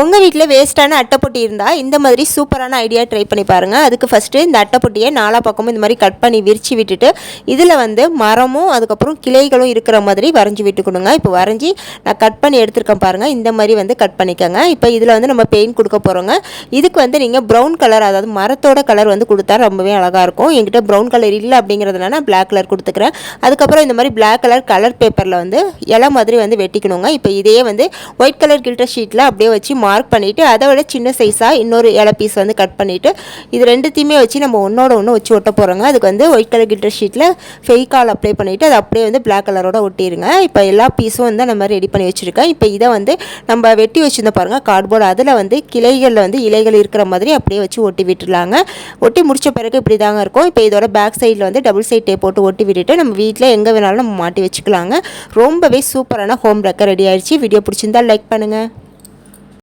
உங்கள் வீட்டில் வேஸ்ட்டான அட்டைப்பொட்டி இருந்தால் இந்த மாதிரி சூப்பரான ஐடியா ட்ரை பண்ணி பாருங்கள் அதுக்கு ஃபஸ்ட்டு இந்த அட்டைப்பொட்டியை நாலா பக்கமும் இந்த மாதிரி கட் பண்ணி விரித்து விட்டுட்டு இதில் வந்து மரமும் அதுக்கப்புறம் கிளைகளும் இருக்கிற மாதிரி வரைஞ்சி விட்டுக்கணுங்க இப்போ வரைஞ்சி நான் கட் பண்ணி எடுத்துருக்கேன் பாருங்கள் இந்த மாதிரி வந்து கட் பண்ணிக்கோங்க. இப்போ இதில் வந்து நம்ம பெயிண்ட் கொடுக்க போகிறோங்க இதுக்கு வந்து நீங்கள் ப்ரௌன் கலர் அதாவது மரத்தோட கலர் வந்து கொடுத்தா ரொம்பவே அழகாக இருக்கும். என்கிட்ட ப்ரௌன் கலர் இல்லை அப்படிங்கிறதுனால நான் பிளாக் கலர் கொடுத்துக்கிறேன். அதுக்கப்புறம் இந்த மாதிரி பிளாக் கலர் கலர் பேப்பரில் வந்து இலை மாதிரி வந்து வெட்டிக்கணுங்க. இப்போ இதையே வந்து ஒயிட் கலர் கில்டர் ஷீட்டில் அப்படியே வச்சு மார்க் பண்ணிவிட்டு அதை விட சின்ன சைஸாக இன்னொரு இலை பீஸ் வந்து கட் பண்ணிவிட்டு இது ரெண்டுத்தையுமே வச்சு நம்ம ஒன்றோட ஒன்று வச்சு ஒட்ட போகிறோங்க அதுக்கு வந்து ஒயிட் கலர் கிட்டர் ஷீட்டில் ஃபெய்கால் அப்ளை பண்ணிவிட்டு அதை அப்படியே வந்து பிளாக் கலரோட ஒட்டிடுங்க இப்போ எல்லா பீஸும் வந்து நம்ம ரெடி பண்ணி வச்சுருக்கேன். இப்போ இதை வந்து நம்ம வெட்டி வச்சுருந்த பாருங்கள் கார்ட்போர்டு அதில் வந்து கிளைகளில் வந்து இலைகள் இருக்கிற மாதிரி அப்படியே வச்சு ஒட்டி விட்டுடலாங்க. ஒட்டி முடிச்ச பிறகு இப்படி தாங்க இருக்கும். இப்போ இதோட பேக் சைடில் வந்து டபுள் சைட் டேப் போட்டு ஒட்டி விட்டுட்டு நம்ம வீட்டில் எங்கே வேணாலும் நம்ம மாட்டி வச்சுக்கலாங்க. ரொம்பவே சூப்பரான ஹோம் ரெக்கர் ரெடி ஆயிடுச்சு. வீடியோ பிடிச்சிருந்தா லைக் பண்ணுங்கள்